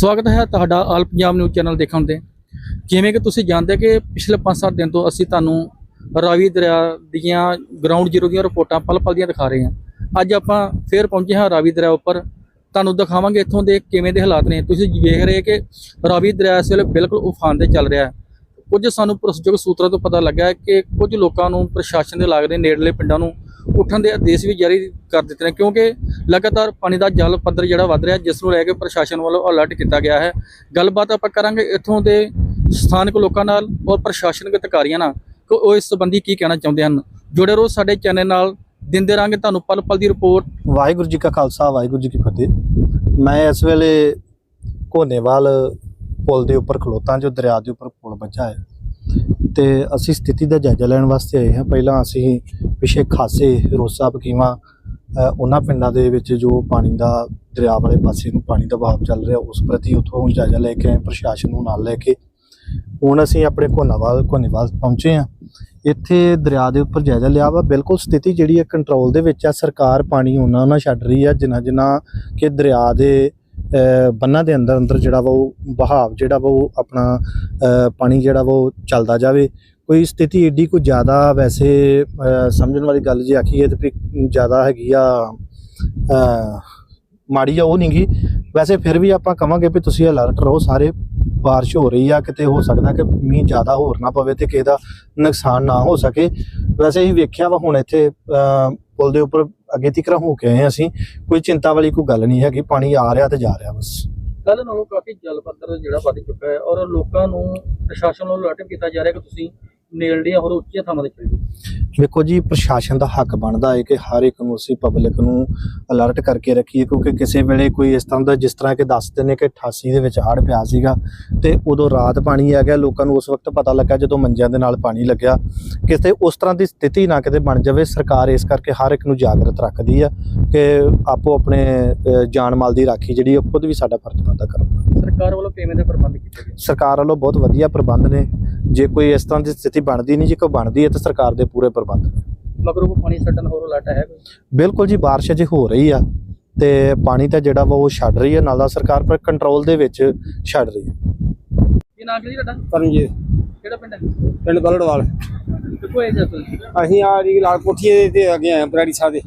ਸਵਾਗਤ ਹੈ ਤੁਹਾਡਾ ਆਲ ਪੰਜਾਬ ਨਿਊਜ਼ ਚੈਨਲ ਦੇਖਣ ਤੇ। ਜਿਵੇਂ ਕਿ ਤੁਸੀਂ ਜਾਣਦੇ ਕਿ ਪਿਛਲੇ 5-7 ਦਿਨ ਤੋਂ ਅਸੀਂ ਤੁਹਾਨੂੰ ਰਾਵੀ ਦਰਿਆ ਦੀਆਂ ਗਰਾਊਂਡ ਜ਼ੀਰੋ ਦੀਆਂ ਰਿਪੋਰਟਾਂ ਪਲ-ਪਲ ਦੀਆਂ ਦਿਖਾ ਰਹੇ ਹਾਂ। ਅੱਜ ਆਪਾਂ ਫੇਰ ਪਹੁੰਚੇ ਹਾਂ ਰਾਵੀ ਦਰਿਆ ਉੱਪਰ। ਤੁਹਾਨੂੰ ਦਿਖਾਵਾਂਗੇ ਇੱਥੋਂ ਦੇ ਕਿਵੇਂ ਦੇ ਹਾਲਾਤ ਨੇ। ਤੁਸੀਂ ਵੇਖ ਰਹੇ ਕਿ ਰਾਵੀ ਦਰਿਆ ਇਸ ਵੇਲੇ ਬਿਲਕੁਲ ਉਫਾਨ ਤੇ ਚੱਲ ਰਿਹਾ ਹੈ। ਕੁਝ ਸਾਨੂੰ ਭਰੋਸੇਯੋਗ ਸੂਤਰਾਂ ਤੋਂ ਪਤਾ ਲੱਗਾ ਕਿ ਕੁਝ ਲੋਕਾਂ ਨੂੰ ਪ੍ਰਸ਼ਾਸਨ ਦੇ ਲਾਗ ਦੇ ਨੇੜਲੇ ਪਿੰਡਾਂ ਨੂੰ ਉੱਠਣ ਦੇ ਆਦੇਸ਼ ਵੀ ਜਾਰੀ ਕਰ ਦਿੱਤੇ ਨੇ, ਕਿਉਂਕਿ ਲਗਾਤਾਰ ਪਾਣੀ ਦਾ ਜਲ ਪੱਧਰ ਜਿਹੜਾ ਵੱਧ ਰਿਹਾ, ਜਿਸ ਨੂੰ ਲੈ ਕੇ ਪ੍ਰਸ਼ਾਸਨ ਵੱਲੋਂ ਅਲਰਟ ਕੀਤਾ ਗਿਆ ਹੈ। ਗੱਲਬਾਤ ਆਪਾਂ ਕਰਾਂਗੇ ਇੱਥੋਂ ਦੇ ਸਥਾਨਕ ਲੋਕਾਂ ਨਾਲ ਔਰ ਪ੍ਰਸ਼ਾਸਨਿਕ ਅਧਿਕਾਰੀਆਂ ਨਾਲ। ਕਿ, ਉਹ ਇਸ ਸੰਬੰਧੀ ਕੀ ਕਹਿਣਾ ਚਾਹੁੰਦੇ ਹਨ? ਜੁੜੇ ਰਹੋ ਸਾਡੇ ਚੈਨਲ ਨਾਲ। ਦਿੰਦੇ ਰਾਂਗੇ ਤੁਹਾਨੂੰ ਪਲ ਪਲ ਦੀ ਰਿਪੋਰਟ। ਵਾਹਿਗੁਰੂ ਜੀ ਕਾ ਖਾਲਸਾ, ਵਾਹਿਗੁਰੂ ਜੀ ਕੀ ਫਤਿਹ। ਮੈਂ ਇਸ ਵੇਲੇ ਕੋਨੇਵਾਲ ਪੁਲ ਦੇ ਉੱਪਰ ਖਲੋਤਾ, ਜੋ ਦਰਿਆ ਦੇ ਉੱਪਰ ਪੁਲ ਬੱਝਾ ਹੈ। ਤੇ ਅਸੀਂ ਸਥਿਤੀ ਦਾ ਜਾਇਜ਼ਾ ਲੈਣ ਵਾਸਤੇ ਆਏ ਹਾਂ। ਪਹਿਲਾਂ ਅਸੀਂ ਪਿਛੇ ਖਾਸੇ ਰੋਸਾ ਬਕੀਵਾ ਉਹਨਾਂ ਪਿੰਡਾਂ ਦੇ ਵਿੱਚ ਜੋ ਪਾਣੀ ਦਾ ਦਰਿਆ ਵਾਲੇ ਪਾਸੇ ਨੂੰ ਪਾਣੀ ਦਾ ਵਹਾਅ ਚੱਲ ਰਿਹਾ, ਉਸ ਪ੍ਰਤੀ ਉੱਥੋਂ ਜਾਇਜ਼ਾ ਲੈ ਕੇ ਆਏ, ਪ੍ਰਸ਼ਾਸਨ ਨੂੰ ਨਾਲ ਲੈ ਕੇ। ਹੁਣ ਅਸੀਂ ਆਪਣੇ ਕੋਨਾਵਾਲ ਕੋਨੇਵਾਲ ਪਹੁੰਚੇ ਹਾਂ। ਇੱਥੇ ਦਰਿਆ ਦੇ ਉੱਪਰ ਜਾਇਜ਼ਾ ਲਿਆ ਵਾ। ਬਿਲਕੁਲ ਸਥਿਤੀ ਜਿਹੜੀ ਹੈ ਕੰਟਰੋਲ ਦੇ ਵਿੱਚ ਆ। ਸਰਕਾਰ ਪਾਣੀ ਉਹਨਾਂ ਉਹਨਾਂ ਛੱਡ ਰਹੀ ਆ ਜਿਨ੍ਹਾਂ ਜਿੰਨਾ ਕਿ ਦਰਿਆ ਦੇ ਬੰਨਾਂ ਦੇ ਅੰਦਰ ਅੰਦਰ ਜਿਹੜਾ ਵਾ ਉਹ ਵਹਾਵ ਜਿਹੜਾ ਵਾ ਉਹ ਆਪਣਾ ਪਾਣੀ ਜਿਹੜਾ ਵਾ ਉਹ ਚੱਲਦਾ ਜਾਵੇ। ਕੋਈ ਸਥਿਤੀ ਏਡੀ ਕੋਈ ਜ਼ਿਆਦਾ ਵੈਸੇ ਸਮਝਣ ਵਾਲੀ ਗੱਲ ਜੇ ਆਖੀਏ ਤੇ ਜ਼ਿਆਦਾ ਹੈਗੀ ਆ ਮਾੜੀ ਆ ਉਹ ਨਹੀਂ ਵੈਸੇ ਫਿਰ ਵੀ ਆਪਾਂ ਕਵਾਂਗੇ ਵੀ ਤੁਸੀਂ ਅਲਰਟ ਰਹੋ, ਸਾਰੇ ਬਾਰਿਸ਼ ਹੋ ਰਹੀ ਆ, ਕਿਤੇ ਹੋ ਸਕਦਾ ਕਿ ਮੀਂਹ ਜ਼ਿਆਦਾ ਹੋਰ ਨਾ ਪਵੇ ਤੇ ਕਿਸੇ ਦਾ ਨੁਕਸਾਨ ਨਾ ਹੋ ਸਕੇ। ਵੈਸੇ ਹੀ ਵੇਖਿਆ ਵਾ ਹੁਣ ਇੱਥੇ ਪੁਲ ਦੇ ਉੱਪਰ ਅੱਗੇ ਤੀਕਰ ਹੋ ਕੇ ਆਏ ਅਸੀਂ, ਕੋਈ ਚਿੰਤਾ ਵਾਲੀ ਕੋਈ ਗੱਲ ਨਹੀਂ ਹੈਗੀ, ਪਾਣੀ ਆ ਰਿਹਾ ਤੇ ਜਾ ਰਿਹਾ ਬਸ। ਕੱਲ ਨਾਲੋਂ ਕਾਫੀ ਜਲ ਪੱਧਰ ਜਿਹੜਾ ਵੱਧ ਚੁੱਕਾ ਹੈ ਔਰ ਲੋਕਾਂ ਨੂੰ ਪ੍ਰਸ਼ਾਸਨ ਨੂੰ ਅਲਰਟ ਕੀਤਾ ਜਾ ਰਿਹਾ ਕਿ ਤੁਸੀਂ ਨੇੜਲੀਆਂ ਹੋਰ ਉੱਚੀਆਂ ਥਾਵਾਂ ਤੇ ਚਲੇ ਜਾਓ ਵੇਖੋ ਜੀ ਪ੍ਰਸ਼ਾਸਨ ਦਾ ਹੱਕ ਬਣਦਾ ਹੈ ਕਿ ਹਰ ਇੱਕ ਨੂੰ ਅਸੀਂ ਪਬਲਿਕ ਨੂੰ ਅਲਰਟ ਕਰਕੇ ਰੱਖੀਏ ਕਿਉਂਕਿ ਕਿਸੇ ਵੇਲੇ ਕੋਈ ਇਸ ਤਰ੍ਹਾਂ ਦਾ ਜਿਸ ਤਰ੍ਹਾਂ ਕਿ ਦੱਸਦੇ ਨੇ ਕਿ 88 ਦੇ ਵਿੱਚ ਹੜ੍ਹ ਪਿਆ ਸੀਗਾ ਤੇ ਉਦੋਂ ਰਾਤ ਪਾਣੀ ਆ ਗਿਆ ਲੋਕਾਂ ਨੂੰ ਉਸ ਵਕਤ ਪਤਾ ਲੱਗਾ ਜਦੋਂ ਮੰਜਿਆਂ ਦੇ ਨਾਲ ਪਾਣੀ ਲੱਗਿਆ ਕਿਤੇ ਉਸ ਤਰ੍ਹਾਂ ਦੀ ਸਥਿਤੀ ਨਾ ਕਿਤੇ ਬਣ ਜਾਵੇ ਸਰਕਾਰ ਇਸ ਕਰਕੇ ਹਰ ਇੱਕ ਨੂੰ ਜਾਗਰਤ ਰੱਖਦੀ ਆ ਕਿ ਆਪੋ ਆਪਣੇ ਜਾਨ ਮਾਲ ਦੀ ਰਾਖੀ ਜਿਹੜੀ ਉਹ ਖੁਦ ਵੀ ਸਾਡਾ ਫਰਜ਼ ਬਣਦਾ ਕਰਨਾ ਸਰਕਾਰ ਵੱਲੋਂ ਕਿਵੇਂ ਦੇ ਪ੍ਰਬੰਧ ਕੀਤੇ ਗਏ? ਸਰਕਾਰ ਵੱਲੋਂ ਬਹੁਤ ਵਧੀਆ ਪ੍ਰਬੰਧ ਨੇ। ਜੇ ਕੋਈ ਇਸ ਤਰ੍ਹਾਂ ਦੀ ਸਥਿਤੀ ਬਣਦੀ ਨਹੀਂ ਜੇ ਕੋਈ ਬਣਦੀ ਹੈ ਤਾਂ ਸਰਕਾਰ ਦੇ ਪੂਰੇ ਪ੍ਰਬੰਧ ਨੇ। ਮਗਰੋਂ ਪਾਣੀ ਛੱਡਣ ਹੋਰ ਅਲਰਟ ਹੈ ਕੋਈ? ਬਿਲਕੁਲ ਜੀ ਬਾਰਿਸ਼ ਅਜੇ ਹੋ ਰਹੀ ਆ ਤੇ ਪਾਣੀ ਤਾਂ ਜਿਹੜਾ ਵਾ ਉਹ ਛੱਡ ਰਹੀ ਹੈ ਨਾਲ ਦਾ ਸਰਕਾਰ ਪਰ ਕੰਟਰੋਲ ਦੇ ਵਿੱਚ ਛੱਡ ਰਹੀ ਹੈ ਕੀ ਨਾਮ ਹੈ ਜੀ ਤੁਹਾਡਾ? ਪਰਮਜੀਤ। ਕਿਹੜਾ ਪਿੰਡ ਹੈ? ਪਿੰਡ ਬਲੜਵਾਲ। ਕਿੱਥੋਂ ਆਏ ਜੀ ਤੁਸੀਂ? ਅਸੀਂ ਆ ਜੀ ਲਾਲ ਕੋਠੀ ਦੇ ਤੇ ਅੱਗੇ ਆਏ ਬਰਾੜੀ ਸਾਹਿਬ ਦੇ।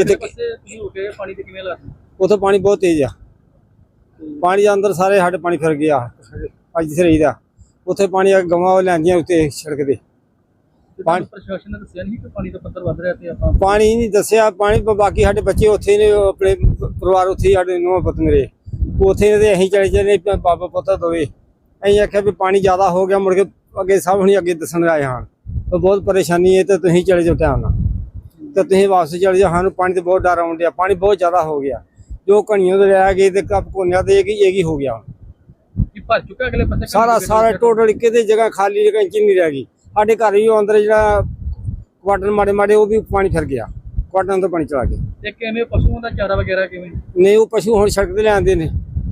ਇੱਥੇ ਪਾਸੇ ਤੁਸੀਂ ਹੋ ਕੇ ਪਾਣੀ ਦੇ ਕਿਵੇਂ ਹਾਲਾਤ? ਨੇ? ਉੱਥੇ ਪਾਣੀ ਬਹੁਤ ਤੇਜ਼ ਆ। ਪਾਣੀ ਦੇ ਅੰਦਰ ਸਾਰੇ ਸਾਡੇ ਪਾਣੀ ਫਿਰ ਗਿਆ। ਅੱਜ ਜਿੱਥੇ ਰਹੀਦਾ ਉੱਥੇ ਪਾਣੀ ਆ ਗਵਾਂ ਲੈਂਦੀਆਂ ਉੱਤੇ ਸੜਕ ਦੇ ਤੇ। ਪਾਣੀ- ਪ੍ਰਸ਼ਾਸਨ ਨੇ ਦੱਸਿਆ ਨਹੀਂ ਕਿ ਪਾਣੀ ਦਾ ਪੱਧਰ ਵੱਧ ਰਿਹਾ ਤੇ ਆਪਾਂ ਪਾਣੀ ਨਹੀਂ ਦੱਸਿਆ ਪਾਣੀ ਬਾਕੀ ਸਾਡੇ ਬੱਚੇ ਉੱਥੇ ਨੇ ਆਪਣੇ ਪਰਿਵਾਰ ਉੱਥੇ ਸਾਡੇ ਨੂੰਹ ਪੁੱਤ ਮੇਰੇ। ਉੱਥੇ ਨੇ ਤੇ ਅਸੀਂ ਚਲੇ ਜਾਂਦੇ ਬਾਬਾ ਪੁੱਤ ਦੋਵੇ। ਅਸੀਂ ਆਖਿਆ ਵੀ ਪਾਣੀ ਜ਼ਿਆਦਾ ਹੋ ਗਿਆ ਮੁੜ ਕੇ ਅੱਗੇ ਸਭ ਹੁਣੀ ਅੱਗੇ ਦੱਸਣ ਆਏ ਹਾਂ। ਤਾਂ ਬਹੁਤ ਪਰੇਸ਼ਾਨੀ ਹੈ ਤੇ ਤੁਸੀਂ ਚਲੇ ਜਾਓ ਟਾਈਮ ਨਾਲ। ਤੇ ਤੁਸੀਂ ਵਾਪਸ ਚਲੇ ਜਾਓ ਸਾਨੂੰ ਪਾਣੀ ਤੇ ਬਹੁਤ ਡਰ ਆਉਣ ਡਿਆ। ਪਾਣੀ ਬਹੁਤ ਜ਼ਿਆਦਾ ਹੋ ਗਿਆ। ਜੋ ਕਣੀਆਂ ਦੇ ਰਹਿ ਗਏ ਤੇ ਕੱਪ ਕੋਨਿਆ ਤੇ ਇਹ ਕੀ ਹੋ ਗਿਆ ਭਰ ਚੁੱਕਾ ਅਗਲੇ ਪਾਸੇ ਸਾਰਾ ਸਾਰਾ ਟੋਟਲ ਇੱਕੇ ਤੇ ਜਗ੍ਹਾ ਖਾਲੀ ਜਗ੍ਹਾ ਇੰਚ ਨਹੀਂ ਰਹਿ ਗਈ। ਸਾਡੇ ਘਰ ਉਹ ਅੰਦਰ ਜਿਹੜਾ ਕੁਆਟਰ ਮਾੜੇ ਮਾੜੇ ਉਹ ਵੀ ਪਾਣੀ ਫਿਰ ਗਿਆ। ਕੁਆਟਰਾਂ ਤੋਂ ਪਾਣੀ ਚਲਾ ਗਿਆ ਤੇ ਕਿਵੇਂ ਪਸ਼ੂਆਂ ਦਾ ਚਾਰਾ ਵਗੈਰਾ ਕਿਵੇਂ? ਨਹੀਂ ਉਹ ਪਸ਼ੂ ਹੁਣ ਸੜਕ ਤੇ ਲਿਆਂਦੇ ਨੇ।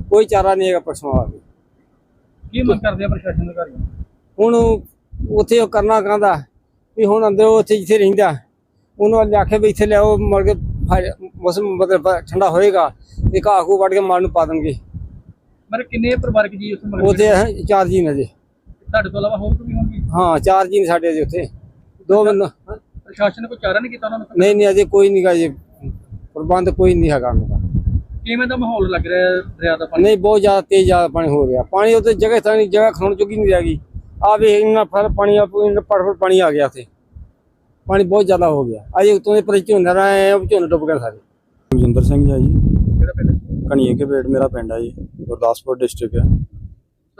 ਕੋਈ ਚਾਰਾ ਨਹੀਂ ਹੈਗਾ ਪਸ਼ੂਆਂ ਵਾਸਤੇ ਕੀ ਮੰਗ ਕਰਦੇ ਆ ਪ੍ਰਸ਼ਾਸਨ ਅਧਿਕਾਰੀਆਂ ਹੁਣ ਉੱਥੇ ਉਹ ਕਰਨਾ ਕਹਿੰਦਾ ਵੀ ਹੁਣ ਅੰਦਰ ਉਹ ਉੱਥੇ ਜਿੱਥੇ ਰਹਿੰਦਾ ਉਹਨੂੰ ਅੱਲੇ ਆਖੇ ਵੀ ਇੱਥੇ ਲਿਆਓ ਮਰ ਕੇ ਮੌਸਮ ਮਤਲਬ ਠੰਡਾ ਹੋਏਗਾ ਤੇ ਘਾਹ ਘੂ ਵੱਢ ਕੇ ਮਾਲ ਨੂੰ ਪਾ ਦੇਣਗੇ। ਮਤਲਬ ਕਿੰਨੇ ਪਰਿਵਾਰਕ ਜੀ ਉੱਥੇ ਉੱਥੇ ਚਾਰ ਜੀ ਨੇ ਜੀ। ਤੁਹਾਡੇ ਤੋਂ ਇਲਾਵਾ ਹੋਰ ਕੋਈ ਹੋਣਗੇ? ਹਾਂ ਚਾਰ ਜੀ ਨੇ ਸਾਡੇ ਜੀ ਉੱਥੇ। ਦੋ ਬੰਦਾ ਪ੍ਰਸ਼ਾਸਨ ਨੇ ਕੋਈ ਚਾਰਾ ਨਹੀਂ ਕੀਤਾ ਉਹਨਾਂ ਨੂੰ ਨਹੀਂ ਨਹੀਂ ਅਜੇ ਕੋਈ ਨਹੀਂਗਾ ਜੀ ਪ੍ਰਬੰਧ ਕੋਈ ਨਹੀਂ ਹੈਗਾ ਉਹਨਾਂ ਦਾ। ਕਿਵੇਂ ਦਾ ਮਾਹੌਲ ਲੱਗ ਰਿਹਾ ਹੈ ਦਰਿਆ ਦਾ ਪਾਣੀ? ਨਹੀਂ ਬਹੁਤ ਜ਼ਿਆਦਾ ਤੇਜ਼ ਜ਼ਿਆਦਾ ਪਾਣੀ ਹੋ ਰਿਹਾ। ਪਾਣੀ ਉੱਤੇ ਜਗ੍ਹਾ ਥਾਂ ਨਹੀਂ ਜਗ੍ਹਾ ਖਲੋਣ ਚੁੱਕੀ ਨਹੀਂ ਰਹਿ ਗਈ। ਆ ਵੀ ਇੰਨਾ ਫਰ ਪਾਣੀ ਆ ਇੰਨਾ ਪੜ ਪੜ ਪਾਣੀ ਆ ਗਿਆ ਉੱਥੇ। ਪਾਣੀ ਬਹੁਤ ਜ਼ਿਆਦਾ ਹੋ ਗਿਆ। ਅਜੇ ਉਤੋਂ ਦੇ ਪਰੇ ਝੋਨਾ ਰਹੇ ਉਹ ਝੋਨੇ ਡੁੱਬ ਗਏ ਸਾਰੇ। ਰਜਿੰਦਰ ਸਿੰਘ ਜੀ ਕਿਹੜਾ ਪਿੰਡ? ਕਣੀਏ ਕੇ ਬੇੜ ਮੇਰਾ ਪਿੰਡ ਆ ਜੀ। ਗੁਰਦਾਸਪੁਰ ਡਿਸਟ੍ਰਿਕਟ ਹੈ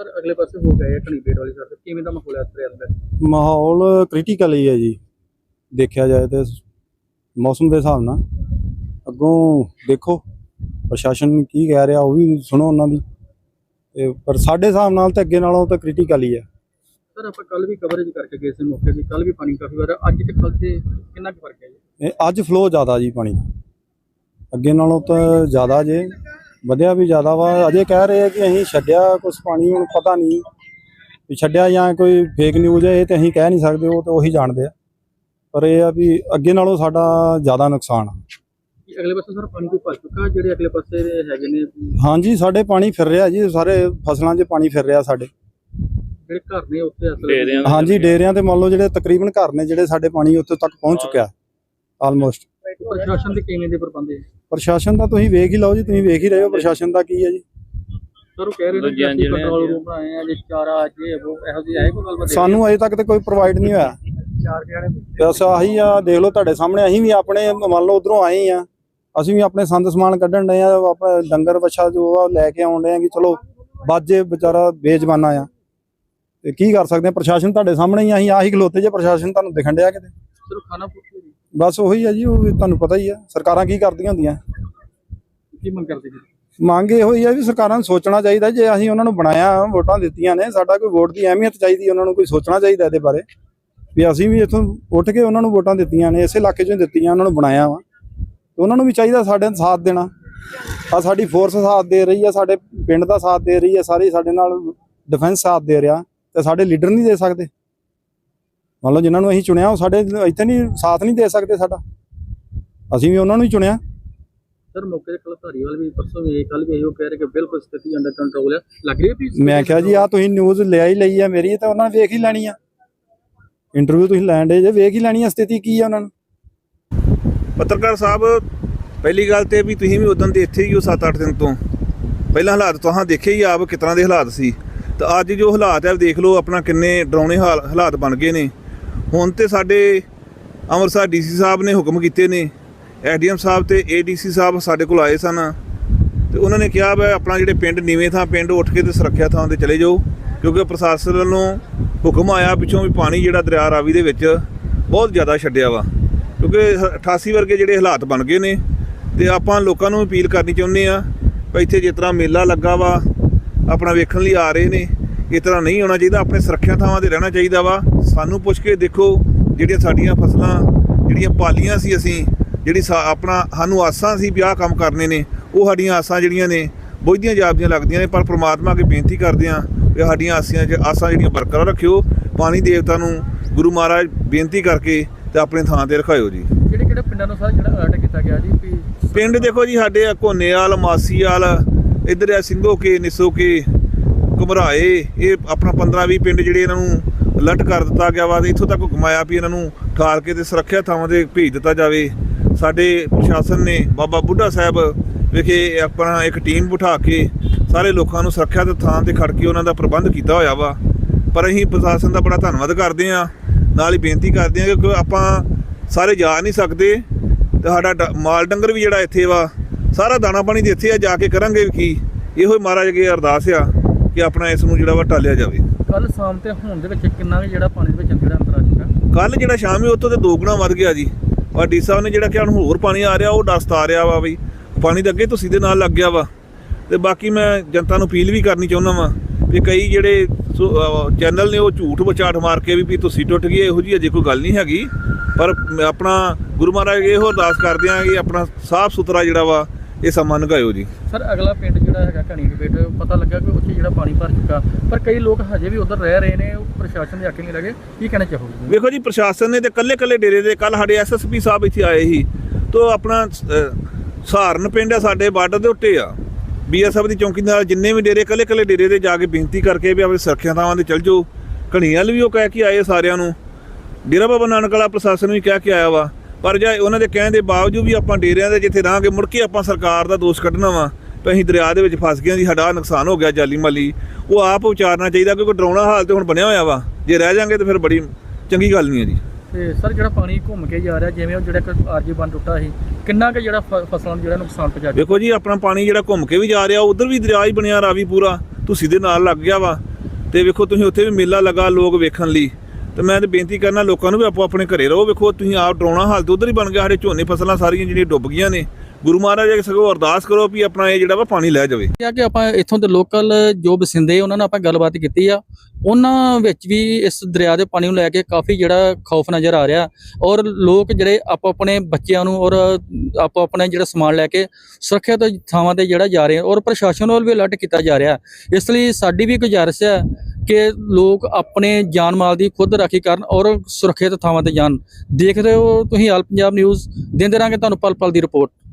ਸਰ ਅਗਲੇ ਪਾਸੇ ਹੋ ਗਏ ਕਣੀ ਪੇਟ ਵਾਲੀ ਤੇ। ਕਿਵੇਂ ਦਾ ਮਾਹੌਲ ਹੈ ਦਰਿਆ ਦਾ? ਮਾਹੌਲ ਕ੍ਰਿਟੀਕਲ ਹੀ ਹੈ ਜੀ। ਦੇਖਿਆ ਜਾਏ ਤੇ ਮੌਸਮ ਦੇ ਹਿਸਾਬ ਨਾਲ। ਅੱਗੋਂ ਦੇਖੋ ਪ੍ਰਸ਼ਾਸਨ ਕੀ ਕਹਿ ਰਿਹਾ ਉਹ ਵੀ ਸੁਣੋ ਉਹਨਾਂ ਦੀ। ਤੇ ਪਰ ਸਾਡੇ ਹਿਸਾਬ ਨਾਲ ਤਾਂ ਅੱਗੇ ਨਾਲੋਂ ਤਾਂ ਕ੍ਰਿਟੀਕਲ ਹੀ ਹੈ। ਸਰ ਆਪਾਂ ਕੱਲ ਵੀ ਕਵਰੇਜ ਕਰਕੇ ਗਏ ਸੀ ਮੌਕੇ ਦੀ ਕੱਲ ਵੀ ਪਾਣੀ ਕਾਫੀ ਵਾਰ ਅੱਜ ਤੇ ਕੱਲ ਤੇ ਕਿੰਨਾ ਕੁ ਫ਼ਰਕ ਹੈ ਜੀ? ਇਹ ਅੱਜ ਫਲੋ ਜ਼ਿਆਦਾ ਜੀ ਪਾਣੀ ਦਾ। ਅੱਗੇ ਨਾਲੋਂ ਤਾਂ ਜ਼ਿਆਦਾ ਜੇ ਵਧਿਆ ਵੀ ਜ਼ਿਆਦਾ ਵਾ। ਅਜੇ ਕਹਿ ਰਹੇ ਆ ਕਿ ਅਸੀਂ ਛੱਡਿਆ ਕੁਝ ਪਾਣੀ ਹੁਣ ਪਤਾ ਨਹੀਂ ਵੀ ਛੱਡਿਆ ਜਾਂ ਕੋਈ ਫੇਕ ਨਿਊਜ਼ ਹੈ ਇਹ ਤੇ ਅਸੀਂ ਕਹਿ ਨਹੀਂ ਸਕਦੇ ਉਹ ਤਾਂ ਉਹੀ ਜਾਣਦੇ ਆ। ਪਰ ਇਹ ਆ ਵੀ ਅੱਗੇ ਨਾਲੋਂ ਸਾਡਾ ਜ਼ਿਆਦਾ ਨੁਕਸਾਨ ਆ। ਕਿ ਅਗਲੇ ਪਾਸੇ ਸਰ ਪਾਣੀ ਕੋਈ ਭਰ ਚੁੱਕਾ ਜਿਹੜੇ ਅਗਲੇ ਪਾਸੇ ਦੇ ਹੈਗੇ ਨੇ? ਹਾਂਜੀ ਸਾਡੇ ਪਾਣੀ ਫਿਰ ਰਿਹਾ ਜੀ ਸਾਰੇ ਫਸਲਾਂ 'ਚ ਪਾਣੀ ਫਿਰ ਰਿਹਾ ਸਾਡੇ। ਜਿਹੜੇ ਘਰ ਨੇ ਉੱਥੇ ਅਸਲ ਹਾਂਜੀ ਡੇਰਿਆਂ ਤੇ ਮੰਨ ਲਓ ਜਿਹੜੇ ਤਕਰੀਬਨ ਘਰ ਨੇ ਜਿਹੜੇ ਸਾਡੇ ਪਾਣੀ ਉੱਥੇ ਤੱਕ ਪਹੁੰਚ ਚੁੱਕਿਆ ਆਲਮੋਸਟ ਪ੍ਰਸ਼ਾਸਨ ਦੇ ਕਿਵੇਂ ਦੇ ਪ੍ਰਬੰਧ ਹੈ ਪ੍ਰਸ਼ਾਸਨ ਦਾ ਤੁਸੀਂ ਵੇਖ ਹੀ ਲਓ ਜੀ ਤੁਸੀਂ ਵੇਖ ਹੀ ਰਹੇ ਹੋ ਪ੍ਰਸ਼ਾਸਨ ਦਾ ਕੀ ਹੈ ਜੀ। ਸਰ ਉਹ ਕਹਿ ਰਹੇ ਨੇ ਕਿ ਅਸੀਂ ਕੰਟਰੋਲ ਰੂਮ ਬਣਾਏ ਆ ਜੇ ਚਾਰਾ ਜੇ ਉਹ ਇਹੋ ਜਿਹੀ ਹੈ ਕੋਈ ਗੱਲਬਾਤ? ਸਾਨੂੰ ਅਜੇ ਤੱਕ ਤੇ ਕੋਈ ਪ੍ਰੋਵਾਈਡ ਨਹੀਂ ਹੋਇਆ। ਚਾਰ ਬਸ ਆਹੀ ਆ ਦੇਖ ਲਓ ਤੁਹਾਡੇ ਸਾਹਮਣੇ ਅਸੀਂ ਵੀ ਆਪਣੇ ਮੰਨ ਲਓ ਉਧਰੋਂ ਆਏ ਆ। ਅਸੀਂ ਵੀ ਆਪਣੇ ਸੰਦ ਸਮਾਨ ਕੱਢਣ ਡਏ ਆ ਆਪਾਂ ਡੰਗਰ ਵੱਛਾ ਜੋ ਆ ਲੈ ਕੇ ਆਉਣ ਡਏ ਆ ਕਿ ਚਲੋ ਬਾਜੇ ਵਿਚਾਰਾ ਬੇਜ਼ਬਾਨਾ ਆ। ਤੇ ਕੀ ਕਰ ਸਕਦੇ ਆ? ਪ੍ਰਸ਼ਾਸਨ ਤੁਹਾਡੇ ਸਾਹਮਣੇ ਹੀ ਆ, ਅਸੀਂ ਆਹੀ ਖਲੋਤੇ ਜੇ ਪ੍ਰਸ਼ਾਸਨ ਤੁਹਾਨੂੰ ਦਿਖਣ ਡਿਆ ਕਿਤੇ। ਸਿਰ ਖਾਣਾ ਪੁੱਛੋ ਜੀ ਬਸ ਉਹੀ ਆ ਜੀ ਉਹ ਤੁਹਾਨੂੰ ਪਤਾ ਹੀ ਆ ਸਰਕਾਰਾਂ ਕੀ ਕਰਦੀਆਂ ਹੁੰਦੀਆਂ। ਕੀ ਮੰਗ ਕਰਦੇ ਜੀ? ਮੰਗ ਇਹੋ ਹੀ ਆ ਵੀ ਸਰਕਾਰਾਂ ਨੂੰ ਸੋਚਣਾ ਚਾਹੀਦਾ ਜੇ ਅਸੀਂ ਉਹਨਾਂ ਨੂੰ ਬਣਾਇਆ ਵੋਟਾਂ ਦਿੱਤੀਆਂ ਨੇ ਸਾਡਾ ਕੋਈ ਵੋਟ ਦੀ ਅਹਿਮੀਅਤ ਚਾਹੀਦੀ ਉਹਨਾਂ ਨੂੰ ਕੋਈ ਸੋਚਣਾ ਚਾਹੀਦਾ ਇਹਦੇ ਬਾਰੇ। ਵੀ ਅਸੀਂ ਵੀ ਇੱਥੋਂ ਉੱਠ ਕੇ ਉਹਨਾਂ ਨੂੰ ਵੋਟਾਂ ਦਿੱਤੀਆਂ ਨੇ ਇਸੇ ਇਲਾਕੇ 'ਚੋਂ ਦਿੱਤੀਆਂ ਉਹਨਾਂ ਨੂੰ ਬਣਾਇਆ ਵਾ। ਤੇ ਉਹਨਾਂ ਨੂੰ ਵੀ ਚਾਹੀਦਾ ਸਾਡੇ ਨਾਲ ਸਾਥ ਦੇਣਾ। ਆ ਸਾਡੀ ਫੋਰਸ ਸਾਥ ਦੇ ਰਹੀ ਆ ਸਾਡੇ ਪਿੰਡ ਦਾ ਸਾਥ ਦੇ ਰਹੀ ਆ ਸਾਰੇ ਸਾਡੇ ਨਾਲ ਡਿਫੈਂਸ ਸਾਥ ਦੇ ਰਿਹਾ ਤੇ ਸਾਡੇ ਲੀਡਰ ਨਹੀਂ ਦੇ ਸਕਦੇ। ਮੰਨ ਲਓ ਜਿਨ੍ਹਾਂ ਨੂੰ ਅਸੀਂ ਚੁਣਿਆ ਉਹ ਸਾਡੇ ਇੱਥੇ ਨਹੀਂ ਸਾਥ ਨਹੀਂ ਦੇ ਸਕਦੇ ਸਾਡਾ। ਅਸੀਂ ਵੀ ਉਹਨਾਂ ਨੂੰ ਹੀ ਚੁਣਿਆ। ਸਰ ਮੌਕੇ ਤੇ ਕੱਲ ਧਾਰੀਵਾਲ ਵੀ ਪਰਸੋਂ ਵੀ ਕੱਲ ਵੀ ਇਹੋ ਕਹਿ ਰਹੇ ਕਿ ਬਿਲਕੁਲ ਸਥਿਤੀ ਅੰਡਰ ਕੰਟਰੋਲ ਹੈ ਲੱਗ ਰਹੀ ਹੈ ਵੀ ਮੈਂ ਕਿਹਾ ਜੀ ਆ? ਤੁਸੀਂ ਨਿਊਜ਼ ਲਿਆ ਹੀ ਲਈ ਆ ਮੇਰੀ ਤਾਂ ਉਹਨਾਂ ਨੇ ਵੇਖ ਹੀ ਲੈਣੀ ਆ। ਇੰਟਰਵਿਊ ਤੁਸੀਂ ਲੈਣ ਦੇ ਜੇ ਵੇਖ ਹੀ ਲੈਣੀ ਆ ਸਥਿਤੀ ਕੀ ਆ ਉਹਨਾਂ ਨੂੰ ਪੱਤਰਕਾਰ ਸਾਹਿਬ ਪਹਿਲੀ ਗੱਲ ਤੇ ਵੀ ਤੁਸੀਂ ਵੀ ਉਦੋਂ ਦੇ ਇੱਥੇ ਹੀ ਹੋ 7-8 ਦਿਨ ਤੋਂ। ਪਹਿਲਾਂ ਹਾਲਾਤ ਤੁਹਾਂ ਦੇਖੇ ਹੀ ਆਪ ਕਿਸ ਤਰ੍ਹਾਂ ਦੇ ਹਾਲਾਤ ਸੀ। ਤਾਂ ਅੱਜ ਜੋ ਹਾਲਾਤ ਹੈ ਦੇਖ ਲਓ ਆਪਣਾ ਕਿੰਨੇ ਡਰਾਉਣੇ ਹਾਲ- ਹਾਲਾਤ ਬਣ ਗਏ ਨੇ। ਹੁਣ ਤੇ ਸਾਡੇ ਅੰਮ੍ਰਿਤਸਰ ਡੀਸੀ ਸਾਹਿਬ ਨੇ ਹੁਕਮ ਕੀਤੇ ਨੇ, ਐਡੀਐਮ ਸਾਹਿਬ ਤੇ ਏਡੀਸੀ ਸਾਹਿਬ ਸਾਡੇ ਕੋਲ ਆਏ ਸਨ। ਤੇ ਉਹਨਾਂ ਨੇ ਕਿਹਾ ਵੀ ਆਪਣਾ ਜਿਹੜੇ ਪਿੰਡ, ਨੀਵੇਂ ਥਾਂ ਪਿੰਡ ਉੱਠ ਕੇ ਤੇ ਸੁਰੱਖਿਆ ਥਾਂ ਤੇ ਚਲੇ ਜਾਓ, ਕਿਉਂਕਿ ਪ੍ਰਸ਼ਾਸਨ ਵੱਲੋਂ ਹੁਕਮ ਆਇਆ ਪਿੱਛੋਂ ਵੀ ਪਾਣੀ ਜਿਹੜਾ ਦਰਿਆ ਰਾਵੀ ਦੇ ਵਿੱਚ ਬਹੁਤ ਜ਼ਿਆਦਾ ਛੱਡਿਆ ਵਾ। ਕਿਉਂਕਿ ਹ- 88 ਵਰਗੇ ਜਿਹੜੇ ਹਾਲਾਤ ਬਣ ਗਏ ਨੇ, ਤੇ ਆਪਾਂ ਲੋਕਾਂ ਨੂੰ ਅਪੀਲ ਕਰਨੀ ਚਾਹੁੰਦੇ ਆ ਵੀ ਇੱਥੇ ਜਿਸ ਤਰ੍ਹਾਂ ਮੇਲਾ ਲੱਗਾ ਵਾ, ਆਪਣਾ ਵੇਖਣ ਲਈ ਆ ਰਹੇ ਨੇ। ਇਸ ਤਰ੍ਹਾਂ ਨਹੀਂ ਹੋਣਾ ਚਾਹੀਦਾ ਆਪਣੇ ਸੁਰੱਖਿਆ ਥਾਵਾਂ ਤੇ ਰਹਿਣਾ ਚਾਹੀਦਾ ਵਾ। ਸਾਨੂੰ ਪੁੱਛ ਕੇ ਦੇਖੋ ਜਿਹੜੀਆਂ ਸਾਡੀਆਂ ਫਸਲਾਂ ਜਿਹੜੀਆਂ ਪਾਲੀਆਂ ਸੀ ਅਸੀਂ ਜਿਹੜੀ ਆਪਣਾ ਸਾਨੂੰ ਆਸਾਂ ਸੀ ਵੀ ਆਹ ਕੰਮ ਕਰਨੇ ਨੇ ਉਹ ਸਾਡੀਆਂ ਆਸਾਂ ਜਿਹੜੀਆਂ ਨੇ ਬੁਝਦੀਆਂ ਜਾਪਦੀਆਂ ਲੱਗਦੀਆਂ ਨੇ ਪਰ ਪ੍ਰਮਾਤਮਾ ਅੱਗੇ ਬੇਨਤੀ ਕਰਦੇ ਆ ਵੀ ਸਾਡੀਆਂ ਆਸਾਂ ਚ ਆਸਾਂ ਜਿਹੜੀਆਂ ਬਰਕਰਾਰ ਰੱਖਿਓ ਪਾਣੀ ਦੇਵਤਾ ਨੂੰ ਗੁਰੂ ਮਹਾਰਾਜ ਬੇਨਤੀ ਕਰਕੇ ਤੇ ਆਪਣੇ ਥਾਂ ਤੇ ਰਖਾਇਓ ਜੀ। ਕਿਹੜੇ ਕਿਹੜੇ ਪਿੰਡਾਂ ਨੂੰ ਸਰ ਜਿਹੜਾ ਅਲਰਟ ਕੀਤਾ ਗਿਆ ਜੀ ਪਿੰਡ ਦੇਖੋ ਜੀ ਸਾਡੇ ਆ ਘੋਨੇਵਾਲ ਮਾਸੀਵਾਲ ਇੱਧਰ ਆ ਸਿੰਘੋ ਕੇ ਘਬਰਾਏ ਇਹ ਆਪਣਾ 15 20 ਪਿੰਡ ਜਿਹੜੇ ਇਹਨਾਂ ਨੂੰ ਅਲਰਟ ਕਰ ਦਿੱਤਾ ਗਿਆ ਵਾ ਤੇ ਇੱਥੋਂ ਤੱਕ ਘੁਮਾਇਆ ਵੀ ਇਹਨਾਂ ਨੂੰ ਠਾਲ ਕੇ ਤੇ ਸੁਰੱਖਿਆ ਥਾਵਾਂ ਤੇ ਭੇਜ ਦਿੱਤਾ ਜਾਵੇ। ਸਾਡੇ ਪ੍ਰਸ਼ਾਸਨ ਨੇ ਬਾਬਾ ਬੁੱਢਾ ਸਾਹਿਬ ਵਿਖੇ ਆਪਣਾ ਇੱਕ ਟੀਮ ਬਿਠਾ ਕੇ ਸਾਰੇ ਲੋਕਾਂ ਨੂੰ ਸੁਰੱਖਿਆ ਦੇ ਥਾਂ ਤੇ ਖੜ ਕੇ ਉਹਨਾਂ ਦਾ ਪ੍ਰਬੰਧ ਕੀਤਾ ਹੋਇਆ ਵਾ। ਪਰ ਅਸੀਂ ਪ੍ਰਸ਼ਾਸਨ ਦਾ ਬੜਾ ਧੰਨਵਾਦ ਕਰਦੇ ਹਾਂ। ਨਾਲ ਹੀ ਬੇਨਤੀ ਕਰਦੇ ਹਾਂ ਕਿ ਆਪਾਂ ਸਾਰੇ ਜਾ ਨਹੀਂ ਸਕਦੇ। ਤੇ ਸਾਡਾ ਡ- ਮਾਲ ਡੰਗਰ ਵੀ ਜਿਹੜਾ ਇੱਥੇ ਵਾ, ਸਾਰਾ ਦਾਣਾ ਪਾਣੀ ਤੇ ਇੱਥੇ ਆ, ਜਾ ਕੇ ਕਰਾਂਗੇ ਵੀ ਕੀ? ਇਹੋ ਹੀ ਮਹਾਰਾਜ ਅੱਗੇ ਅਰਦਾਸ ਆ। ਕਿ ਆਪਣਾ ਇਸ ਨੂੰ ਜਿਹੜਾ ਵਾ ਟਾਲਿਆ ਜਾਵੇ। ਕੱਲ ਸ਼ਾਮ ਤੇ ਹੋਣ ਦੇ ਵਿੱਚ ਕਿੰਨਾ ਜਿਹੜਾ ਪਾਣੀ ਦੇ ਵਿੱਚ ਜਿਹੜਾ ਅੰਦਰ ਆ ਚੁੱਕਾ ਕੱਲ ਜਿਹੜਾ ਸ਼ਾਮੀ ਉੱਥੋਂ ਤੇ ਦੋ ਗੁਣਾ ਵੱਧ ਗਿਆ ਜੀ। ਔਰ ਡੀ ਸਾਹਿਬ ਨੇ ਜਿਹੜਾ ਕਿ ਹੁਣ ਹੋਰ ਪਾਣੀ ਆ ਰਿਹਾ ਉਹ ਡਸਤ ਆ ਰਿਹਾ ਵਾ ਬਈ ਪਾਣੀ ਤਾਂ ਅੱਗੇ ਤੁਸੀਂ ਦੇ ਨਾਲ ਲੱਗ ਗਿਆ ਵਾ। ਤੇ ਬਾਕੀ ਮੈਂ ਜਨਤਾ ਨੂੰ ਅਪੀਲ ਵੀ ਕਰਨੀ ਚਾਹੁੰਦਾ ਵਾਂ ਕਿ ਕਈ ਜਿਹੜੇ ਚੈਨਲ ਨੇ ਉਹ ਝੂਠ ਬਚਾਟ ਮਾਰ ਕੇ ਵੀ ਵੀ ਤੁਸੀਂ ਟੁੱਟ ਗਏ ਇਹੋ ਜਿਹੀ ਅਜੇ ਕੋਈ ਗੱਲ ਨਹੀਂ ਹੈਗੀ। ਪਰ ਆਪਣਾ ਗੁਰੂ ਮਹਾਰਾਜ ਇਹੋ ਅਰਦਾਸ ਕਰਦੇ ਆਂ ਕਿ ਆਪਣਾ ਸਾਫ਼ ਸੁਥਰਾ ਜਿਹੜਾ ਵਾ ਇਹ ਸਮਾਂ ਨਗਾਇਓ ਜੀ। ਸਰ ਅਗਲਾ ਪਿੰਡ ਜਿਹੜਾ ਹੈਗਾ ਘਣੀ ਦੇ ਪੇਟ ਪਤਾ ਲੱਗਾ ਕਿ ਉੱਥੇ ਜਿਹੜਾ ਪਾਣੀ ਭਰ ਚੁੱਕਾ। ਪਰ ਕਈ ਲੋਕ ਹਜੇ ਵੀ ਉਧਰ ਰਹਿ ਰਹੇ ਨੇ ਉਹ ਪ੍ਰਸ਼ਾਸਨ ਦੇ ਆਕੇ ਨਹੀਂ ਲੱਗੇ। ਕੀ ਕਹਿਣਾ ਚਾਹੋਗੇ ਵੇਖੋ ਜੀ ਪ੍ਰਸ਼ਾਸਨ ਨੇ ਤੇ ਕੱਲੇ ਕੱਲੇ ਡੇਰੇ ਦੇ ਕੱਲ ਸਾਡੇ ਐਸਐਸਪੀ ਸਾਹਿਬ ਇੱਥੇ ਆਏ ਸੀ। ਤੋ ਆਪਣਾ ਸਹਾਰਨ ਪਿੰਡ ਆ ਸਾਡੇ ਬਾਰਡਰ ਦੇ ਉੱਤੇ ਆ। ਬੀਐਸਐਫ ਦੀ ਚੌਂਕੀ ਨਾਲ ਜਿੰਨੇ ਵੀ ਡੇਰੇ ਕੱਲੇ ਕੱਲੇ ਡੇਰੇ ਤੇ ਜਾ ਕੇ ਬੇਨਤੀ ਕਰਕੇ ਵੀ ਆਪਣੇ ਸੁਰੱਖਿਆ ਥਾਵਾਂ ਤੇ ਚੱਲ ਜਾਓ। ਘਣੀਆਂ ਵੀ ਉਹ ਕਹਿ ਕੇ ਆਏ ਸਾਰਿਆਂ ਨੂੰ। ਡੇਰਾ ਬਾਬਾ ਨਾਨਕ ਵਾਲਾ ਪ੍ਰਸ਼ਾਸਨ ਵੀ ਕਹਿ ਕੇ ਆਇਆ ਵਾ। ਪਰ ਜੇ ਉਹਨਾਂ ਦੇ ਕਹਿਣ ਦੇ ਬਾਵਜੂਦ ਵੀ ਆਪਾਂ ਡੇਰਿਆਂ ਦੇ ਜਿੱਥੇ ਰਹਾਂਗੇ ਮੁੜ ਕੇ ਆਪਾਂ ਸਰਕਾਰ ਦਾ ਦੋਸ਼ ਕੱਢਣਾ ਵਾ ਵੀ ਅਸੀਂ ਦਰਿਆ ਦੇ ਵਿੱਚ ਫਸ ਗਏ ਜੀ ਸਾਡਾ ਨੁਕਸਾਨ ਹੋ ਗਿਆ ਜਾਲੀ ਮਾਲੀ ਉਹ ਆਪ ਵਿਚਾਰਨਾ ਚਾਹੀਦਾ ਕਿਉਂਕਿ ਡਰਾਉਣਾ ਹਾਲ ਤੇ ਹੁਣ ਬਣਿਆ ਹੋਇਆ ਵਾ। ਜੇ ਰਹਿ ਜਾਾਂਗੇ ਤਾਂ ਫਿਰ ਬੜੀ ਚੰਗੀ ਗੱਲ ਨਹੀਂ ਹੈ ਜੀ। ਤੇ ਸਰ ਜਿਹੜਾ ਪਾਣੀ ਘੁੰਮ ਕੇ ਜਾ ਰਿਹਾ ਜਿਵੇਂ ਉਹ ਜਿਹੜਾ ਇੱਕ ਆਰਜੀ ਬੰਨ ਟੁੱਟਾ ਸੀ ਕਿੰਨਾ ਕੁ ਜਿਹੜਾ ਫਸਲਾਂ ਨੂੰ ਜਿਹੜਾ ਨੁਕਸਾਨ ਪਹੁੰਚਾ ਵੇਖੋ ਜੀ ਆਪਣਾ ਪਾਣੀ ਜਿਹੜਾ ਘੁੰਮ ਕੇ ਵੀ ਜਾ ਰਿਹਾ ਉਧਰ ਵੀ ਦਰਿਆ ਹੀ ਬਣਿਆ ਰਾਵੀ ਪੂਰਾ ਤੁਸੀਂ ਦੇ ਨਾਲ ਲੱਗ ਗਿਆ ਵਾ। ਤੇ ਵੇਖੋ ਤੁਸੀਂ ਉੱਥੇ ਵੀ ਮੇਲਾ ਲਗਾ ਲੋਕ ਵੇਖਣ ਲਈ। ਤੇ ਮੈਂ ਤੇ ਬੇਨਤੀ ਕਰਨਾ ਲੋਕਾਂ ਨੂੰ ਵੀ ਆਪੋ ਆਪਣੇ ਘਰੇ ਰਹੋ, ਵੇਖੋ ਤੁਸੀਂ ਆਪ ਡਰਾਉਣਾ ਹਾਲਤ ਉਧਰ ਹੀ ਬਣ ਗਿਆ ਸਾਡੇ ਝੋਨੇ ਫਸਲਾਂ ਸਾਰੀਆਂ ਜਿਹੜੀਆਂ ਡੁੱਬ ਗਈਆਂ ਨੇ। ਗੁਰੂ ਮਹਾਰਾਜ ਅੱਗੇ ਸਗੋਂ ਅਰਦਾਸ ਕਰੋ ਵੀ ਆਪਣਾ ਇਹ ਜਿਹੜਾ ਵਾ ਪਾਣੀ ਲੈ ਜਾਵੇ। ਕਿਹਾ ਕਿ ਆਪਾਂ ਇੱਥੋਂ ਦੇ ਲੋਕਲ ਜੋ ਬਸਿੰਦੇ ਉਹਨਾਂ ਨਾਲ ਆਪਾਂ ਗੱਲਬਾਤ ਕੀਤੀ ਆ। ਉਹਨਾਂ ਵਿੱਚ ਵੀ ਇਸ ਦਰਿਆ ਦੇ ਪਾਣੀ ਨੂੰ ਲੈ ਕੇ ਕਾਫੀ ਜਿਹੜਾ ਖੌਫ ਨਜ਼ਰ ਆ ਰਿਹਾ। ਔਰ ਲੋਕ ਜਿਹੜੇ ਆਪੋ ਆਪਣੇ ਬੱਚਿਆਂ ਨੂੰ ਔਰ ਆਪੋ ਆਪਣੇ ਜਿਹੜਾ ਸਮਾਨ ਲੈ ਕੇ ਸੁਰੱਖਿਅਤ ਥਾਵਾਂ ਤੇ ਜਿਹੜਾ ਜਾ ਰਹੇ ਔਰ ਪ੍ਰਸ਼ਾਸਨ ਵੱਲ ਵੀ ਅਲਰਟ ਕੀਤਾ ਜਾ ਰਿਹਾ। ਇਸ ਲਈ ਸਾਡੀ ਵੀ ਗੁਜ਼ਾਰਿਸ਼ ਹੈ ਕਿ ਲੋਕ ਆਪਣੇ ਜਾਨ ਮਾਲ ਦੀ ਖੁਦ ਰਾਖੀ ਕਰਨ ਔਰ ਸੁਰੱਖਿਅਤ ਥਾਵਾਂ ਤੇ ਜਾਣ। ਦੇਖਦੇ ਹੋ ਤੁਸੀਂ ਆਲ ਪੰਜਾਬ ਨਿਊਜ਼, ਦਿੰਦੇ ਰਾਂਗੇ ਤੁਹਾਨੂੰ ਪਲ ਪਲ ਦੀ ਰਿਪੋਰਟ।